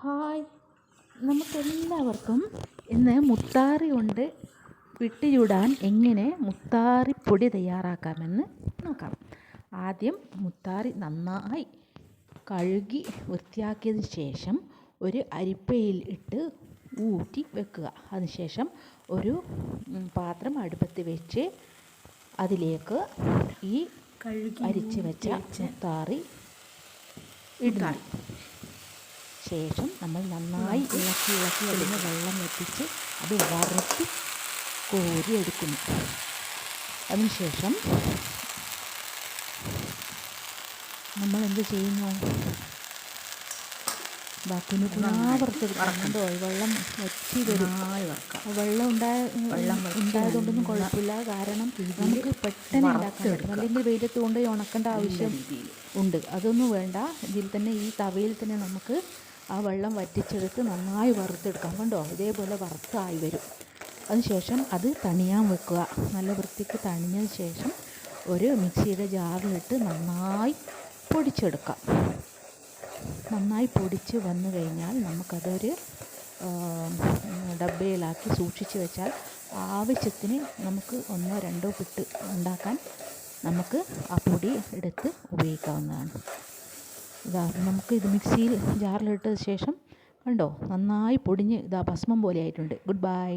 Hi. നമുക്കെല്ലാവർക്കും ഇന്ന് മുത്താറി കൊണ്ട് വിട്ട് ചൂടാൻ എങ്ങനെ മുത്താറിപ്പൊടി തയ്യാറാക്കാമെന്ന് നോക്കാം. ആദ്യം മുത്താറി നന്നായി കഴുകി വൃത്തിയാക്കിയതിന് ശേഷം ഒരു അരിപ്പയിൽ ഇട്ട് ഊറ്റി വെക്കുക. അതിനുശേഷം ഒരു പാത്രം അടുപ്പത്ത് വെച്ച് അതിലേക്ക് ഈ കഴുകി അരിച്ച് വെച്ച മുത്താറി ഇടുക ശേഷം നമ്മൾ നന്നായി ഇളക്കി ഇളക്കി അതിന് വെള്ളം എത്തിച്ച് അത് വറുത്ത് കോരി എടുക്കുന്നു. അതിനുശേഷം നമ്മൾ എന്ത് ചെയ്യുന്നു? ബാക്കിന് വറുത്തെടുക്കുന്നുണ്ടോ വെള്ളം വറ്റി വരും വെള്ളം ഉണ്ടായ വെള്ളം ഉണ്ടായതുകൊണ്ടൊന്നും കുഴപ്പമില്ല. കാരണം നമുക്ക് പെട്ടെന്ന് ഉണ്ടാക്കാൻ പറ്റും. അല്ലെങ്കിൽ വെയിലത്ത് കൊണ്ട് ഉണക്കേണ്ട ആവശ്യം ഉണ്ട്. അതൊന്നും വേണ്ട. ഇതിൽ തന്നെ ഈ തവയിൽ തന്നെ നമുക്ക് ആ വെള്ളം വറ്റിച്ചെടുത്ത് നന്നായി വറുത്തെടുക്കാം. കണ്ടോ? ഇതേപോലെ വറുത്തായി വരും. അതിനുശേഷം അത് തണിയാൻ വെക്കുക. നല്ല വൃത്തിക്ക് തണിഞ്ഞതിന് ശേഷം ഒരു മിക്സിയുടെ ജാറിലിട്ട് നന്നായി പൊടിച്ചെടുക്കാം. നന്നായി പൊടിച്ച് വന്നു കഴിഞ്ഞാൽ നമുക്കതൊരു ഡബ്ബയിലാക്കി സൂക്ഷിച്ച് വെച്ചാൽ ആവശ്യത്തിന് നമുക്ക് ഒന്നോ രണ്ടോ പിട്ട് ഉണ്ടാക്കാൻ നമുക്ക് ആ പൊടി എടുത്ത് ഉപയോഗിക്കാവുന്നതാണ്. ഇതാ നമുക്ക് ഇത് മിക്സിയിൽ ജാറിലിട്ട ശേഷം കണ്ടോ നന്നായി പൊടിഞ്ഞ് ഇതാ ഭസ്മം പോലെ ആയിട്ടുണ്ട്. Good bye